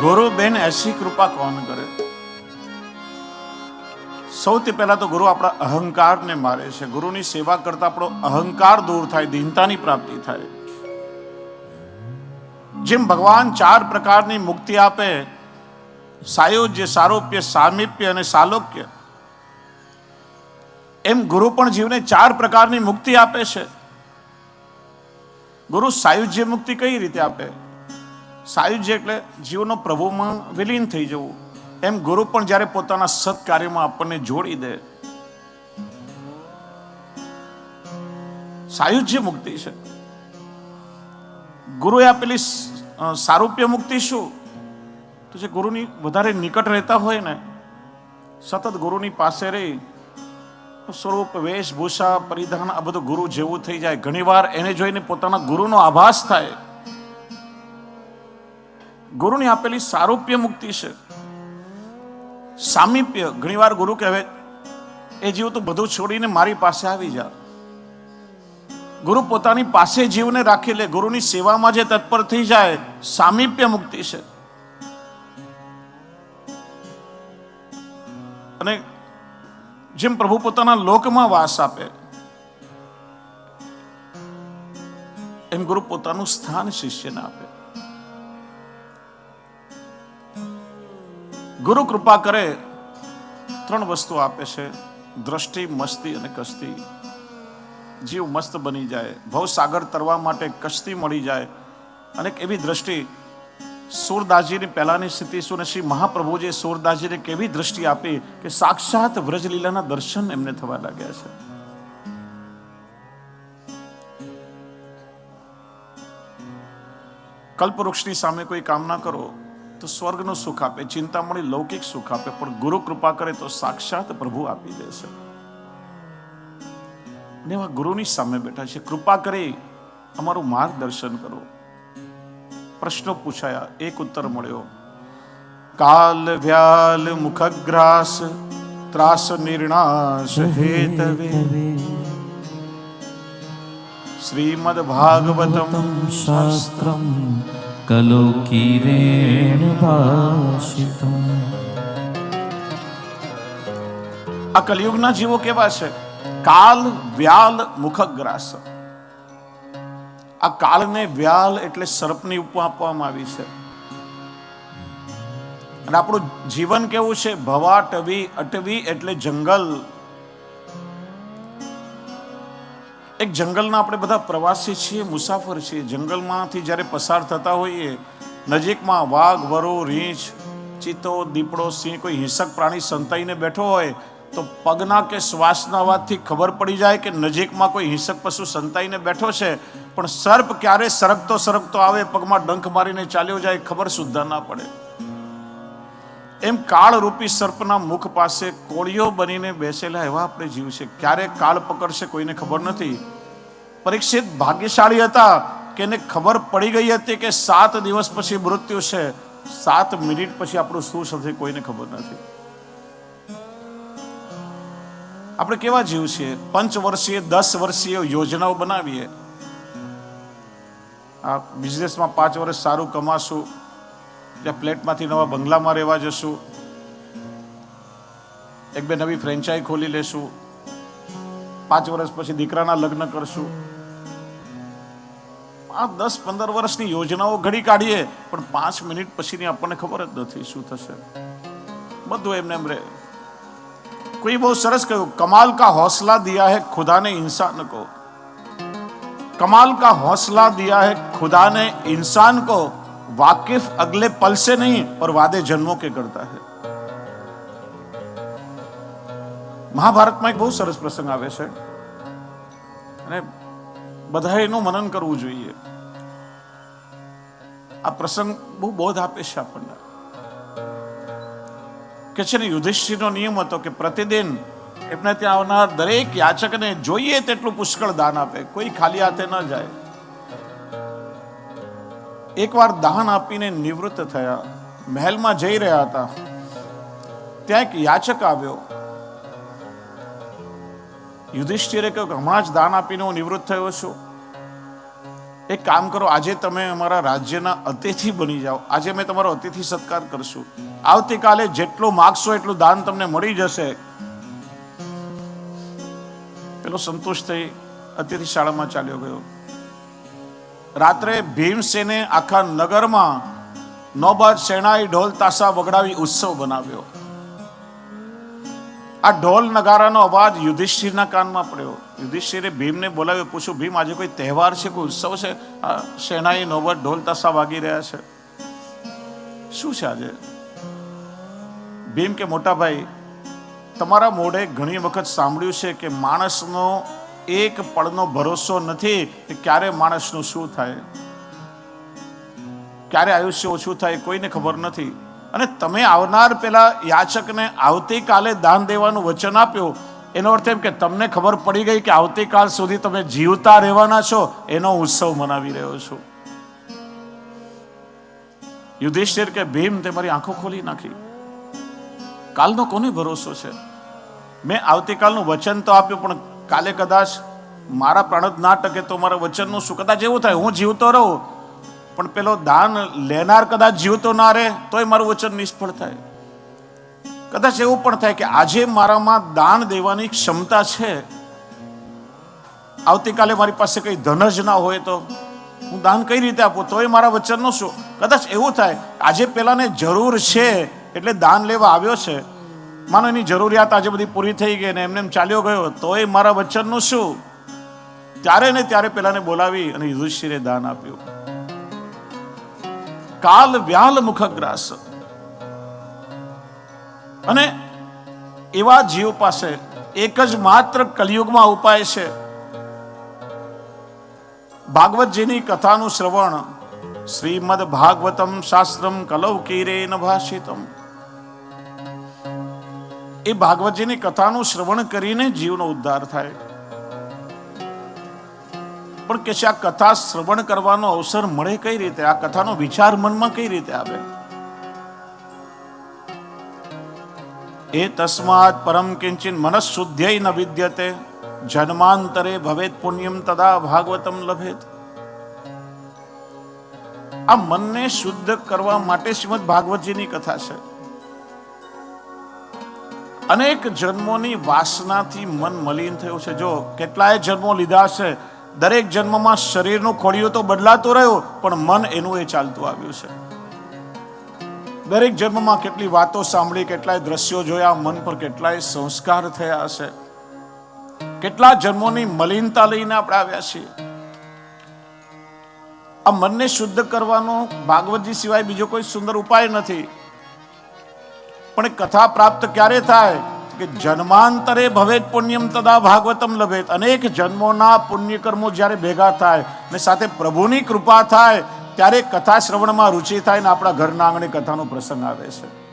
ગુરુ બેન એસી કૃપા કોણ કરે? સૌથી પહેલા તો ગુરુ આપણા અહંકારને મારે છે. ગુરુની સેવા કરતા આપણો અહંકાર દૂર થાય, દીનતાની પ્રાપ્તિ થાય. જેમ ભગવાન ચાર પ્રકારની મુક્તિ આપે, સાયુજ્ય, સારોપ્ય, સામીપ્ય અને સાલોક્ય, એમ ગુરુ પણ જીવને ચાર પ્રકારની મુક્તિ આપે છે. ગુરુ સાયુજ્ય મુક્તિ કઈ રીતે આપે? સાયુજ્ય એટલે જીવનો પ્રભુમાં વિલીન થઈ જવું. એમ ગુરુ પણ જ્યારે પોતાના સત્કાર્યમાં આપણને જોડી દે. સાયુજ્ય મુક્તિ છે. ગુરુએ આપેલી સારૂપ્ય મુક્તિ શું? તો જે ગુરુની વધારે નિકટ રહેતા હોય ને, સતત ગુરુની પાસે રહી સ્વરૂપ, વેશભૂષા, પરિધાન, આ બધું ગુરુ જેવું થઈ જાય. ઘણીવાર એને જોઈને પોતાના ગુરુનો આભાસ થાય. ગુરુની આપેલી સારૂપ્ય મુક્તિ છે. સામીપ્ય, ઘણીવાર ગુરુ કહેવે, એ જીવ તો બધું છોડીને મારી પાસે આવી જા. ગુરુ પોતાની પાસે જીવને રાખી લે, ગુરુની સેવામાં જે તત્પર થઈ જાય, સામીપ્ય મુક્તિ છે. અને જેમ પ્રભુ પોતાના લોકમાં વાસ આપે, એમ ગુરુ પોતાનું સ્થાન શિષ્યને આપે. ગુરુ કૃપા કરે, ત્રણ વસ્તુ આપે છે. દ્રષ્ટિ, મસ્તી અને કસ્તી. જીવ મસ્ત બની જાય ભવસાગર તરવા માટે કશ્તી મળી જાય. અને એવી દ્રષ્ટિ સુરદાસજીની પહેલાની સ્થિતિ શું શ્રી મહાપ્રભુજીએ સુરદાસજીને કેવી દ્રષ્ટિ આપી કે સાક્ષાત વ્રજલીલાના દર્શન એમને થવા લાગ્યા છે. કલ્પવૃક્ષની સામે કોઈ કામ ના કરો. તો સ્વર્ગનું સુખ આપે, ચિંતામણી લૌકિક સુખ આપે, પણ ગુરુ કૃપા કરે તો સાક્ષાત પ્રભુ આપી દેશે ને એવા ગુરુની સામે બેઠા છે, કૃપા કરી, અમારું માર્ગદર્શન કરો. પ્રશ્નો પૂછાયા, એક ઉત્તર મળ્યો, કાલ વ્યાલ મુખગ્રાસ, ત્રાસ નિર્ણાશ હેતવે. શ્રીમદ ભાગવતમ શાસ્ત્રમ કલોકીરેણ ભાષિતમ આ કલયુગના જીવો કેવા છે? કાલ, વ્યાલ, મુખગ્રાસ. આ કાળને વ્યાલ એટલે સર્પની ઉપમા આપવામાં આવી છે. અને આપણું જીવન કેવું છે? ભવા, ટવી, અટવી એટલે જંગલ. એક જંગલના આપણે બધા પ્રવાસી છીએ, મુસાફર છીએ. જંગલમાંથી જ્યારે પસાર થતા હોઈએ, નજીકમાં વાઘ, વરુ, રીંછ, ચિત્તો, દીપડો, સિંહ, કોઈ હિંસક પ્રાણી સંતાઈને બેઠો હોય, તો પગના કે શ્વાસના અવાજથી ખબર પડી જાય કે નજીકમાં કોઈ હિંસક પશુ સંતાઈને બેઠો છે. પણ સર્પ ક્યારે સરકતો સરકતો આવે, પગમાં ડંખ મારીને ચાલ્યો જાય, ખબર સુદ્ધા ના પડે. એમ કાળરૂપી સર્પના મુખ પાસે કોળીઓ બનીને બેસેલા એવા આપણે જીવ છે. ક્યારે કાળ પકડશે કોઈને ખબર નથી. પરીક્ષિત ભાગ્યશાળી હતા કે એને ખબર પડી ગઈ હતી કે સાત દિવસ પછી મૃત્યુ છે. સાત મિનિટ પછી આપણું શું થશે કોઈને ખબર નથી. આપણે કેવા જીવ છીએ? પંચ વર્ષીય દસ વર્ષીય યોજનાઓ બનાવીએ. આ બિઝનેસમાં પાંચ વર્ષ સારું કમાશું. ત્યાં ફ્લેટમાંથી નવા બંગલામાં રહેવા જશું. એક બે નવી ફ્રેન્ચાઇઝ ખોલી લેશું. પાંચ વર્ષ પછી દીકરાના લગ્ન કરશું. આ દસ પંદર વર્ષની યોજનાઓ ઘડી કાઢીએ, પણ પાંચ મિનિટ પછીની આપણને ખબર જ નથી શું થશે. બધું એમને એમ રે કોઈ બહુ સરસ કહ્યું, કમાલ કા હૌસલા દિયા હે ખુદાને ઇન્સાન કો. કમાલ કા હૌસલા દિયા હે ખુદાને ઇન્સાન કો. वाकिफ अगले पल से नहीं और वादे जन्मों के करता है મહાભારતમાં એક બહુ સરસ પ્રસંગ આવે છે અને બધાએ એનું મનન કરવું જોઈએ આ પ્રસંગ બહુ બોધ આપે છે આપણને કે છે ને યુધિષ્ઠિરનો નિયમ હતો કે પ્રતિદિન એમને ત્યાં આવનાર દરેક યાચકને જોઈએ તેટલું પુષ્કળ દાન આપે કોઈ ખાલી હાથે ન જાય એકવાર દાન આપીને નિવૃત્ત થયા. મહેલમાં જઈ રહ્યા હતા. ત્યાં એક યાચક આવ્યો. યુધિષ્ઠિરે કહ્યું કે હમણાં જ દાન આપીને હું નિવૃત્ત થયો છું. એક કામ કરો, આજે તમે અમારા રાજ્યના અતિથિ બની જાઓ. આજે અમે તમારો અતિથિ સત્કાર કરશું. આવતીકાલે જેટલું માગશો એટલું દાન તમને મળી જશે. પેલો સંતોષ થઈ અતિથિ શાળામાં ચાલ્યો ગયો. રાત્રે ભીમસેને આખા નગરમાં નોબત, શેણાઈ, ઢોલ, તાસા વગડાવી ઉત્સવ બનાવ્યો. આ ઢોલ નગારાનો અવાજ યુધિષ્ઠિરના કાનમાં પડ્યો. યુધિષ્ઠિરે ભીમને બોલાવ્યો, પૂછ્યું, ભીમ, આજે કોઈ તહેવાર છે, કોઈ ઉત્સવ છે? આ શેણાઈ, નોબત, ઢોલ, તાસા વાગી રહ્યા છે. શું છે આજે? ભીમ કે, મોટા ભાઈ, તમારા મોઢે ઘણી વખત સાંભળ્યું છે કે માણસનો એક પળનો ભરોસો નથી કે ક્યારે માણસનું શું થાય? ક્યારે આયુષ્ય ઓછું થાય કોઈને ખબર નથી. અને તમે આવનાર પેલા યાચકને આવતીકાલે દાન દેવાનું વચન આપ્યું, એનો અર્થ એમ કે તમને ખબર પડી ગઈ કે આવતીકાલ સુધી તમે જીવતા રહેવાના છો, એનો ઉત્સવ મનાવી રહ્યો છો. યુધિષ્ઠિર કે ભીમ, તે મારી આંખો ખોલી નાખી. કાલનો કોને ભરોસો છે? મેં આવતીકાલનું વચન તો આપ્યું, પણ કાલે કદાચ મારા પ્રાણ ના ટકે તો મારા વચનનું શું કદાચ એવું થાય, હું જીવતો રહું, પણ પેલો દાન લેનાર કદાચ જીવતો ના રહે, તોય મારું વચન નિષ્ફળ થાય. કદાચ એવું પણ થાય કે આજે મારામાં દાન દેવાની ક્ષમતા છે. આવતીકાલે મારી પાસે કઈ ધન જ ના હોય તો હું દાન કઈ રીતે આપું? તોય મારા વચનનું શું? કદાચ એવું થાય, આજે પેલાને જરૂર છે, એટલે દાન લેવા આવ્યો છે. માનો એની જરૂરિયાત આજે બધી પૂરી થઈ ગઈ ને એમને એમ ચાલ્યો ગયો, તોય મારા વચનનું શું? ત્યારે ને ત્યારે પેલાને બોલાવી અને યુધિષ્ઠિરે દાન આપ્યું. કાલ વ્યાલ મુખગ્રાસ. અને એવા જીવ પાસે એક જ માત્ર કલયુગમાં ઉપાય છે. ભાગવતજીની કથાનું શ્રવણ શ્રીમદ ભાગવતમ શાસ્ત્રમ કલૌકીરે ભાષિતમ. એ ભાગવતજીની કથાનું શ્રવણ કરીને જીવનો ઉદ્ધાર થાય. પણ કે આ કથા શ્રવણ કરવાનો અવસર મળે કઈ રીતે? આ કથાનો વિચાર મનમાં કઈ રીતે આવે? એ તસ્માત પરમ કિંચિન મનઃશુદ્ધ્ય ન વિદ્યતે, જન્માંતરે ભવેત પુણ્યમ તદા ભાગવતમ લભેત. આ મનને શુદ્ધ કરવા માટે શ્રીમદ ભાગવતજીની કથા છે. અનેક જન્મોની વાસનાથી મન મલિન થયું છે. જો કેટલાય જન્મો લીધા છે, દરેક જન્મમાં શરીરનું ખોડિયું તો બદલાતો રહ્યો, પણ મન એનું એ ચાલતું આવ્યું છે. દરેક જન્મમાં કેટલી વાતો સાંભળી, કેટલાય દ્રશ્યો જોયા, મન પર કેટલાય સંસ્કાર થયા હશે. કેટલા જન્મોની મલિનતા લઈને આપણે આવ્યા છીએ. આ મનને શુદ્ધ કરવાનો ભાગવતજી સિવાય બીજો કોઈ સુંદર ઉપાય નથી. પણ કથા પ્રાપ્ત ક્યારે થાય? કે જન્માંતરે ભવેત પુણ્યમ તદા ભાગવતમ લભેત. અનેક જન્મોના પુણ્યકર્મો જ્યારે ભેગા થાય અને સાથે પ્રભુની કૃપા થાય, ત્યારે કથા શ્રવણમાં રુચિ થાય ને આપણા ઘરના આંગણે કથાનો પ્રસંગ આવે છે.